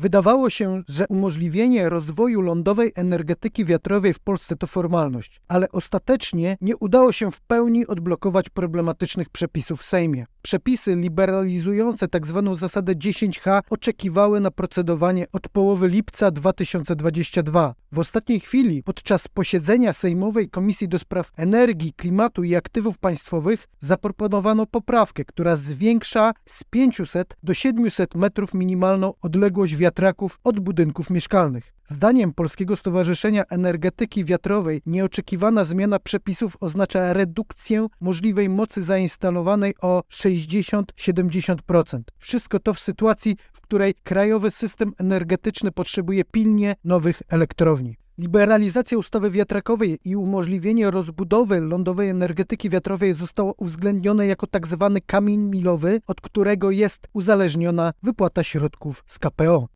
Wydawało się, że umożliwienie rozwoju lądowej energetyki wiatrowej w Polsce to formalność, ale ostatecznie nie udało się w pełni odblokować problematycznych przepisów w Sejmie. Przepisy liberalizujące tzw. zasadę 10H oczekiwały na procedowanie od połowy lipca 2022. W ostatniej chwili, podczas posiedzenia Sejmowej Komisji do Spraw Energii, Klimatu i Aktywów Państwowych, zaproponowano poprawkę, która zwiększa z 500 do 700 metrów minimalną odległość wiatraków od budynków mieszkalnych. Zdaniem Polskiego Stowarzyszenia Energetyki Wiatrowej nieoczekiwana zmiana przepisów oznacza redukcję możliwej mocy zainstalowanej o 60-70%. Wszystko to w sytuacji, w której krajowy system energetyczny potrzebuje pilnie nowych elektrowni. Liberalizacja ustawy wiatrakowej i umożliwienie rozbudowy lądowej energetyki wiatrowej zostało uwzględnione jako tzw. kamień milowy, od którego jest uzależniona wypłata środków z KPO.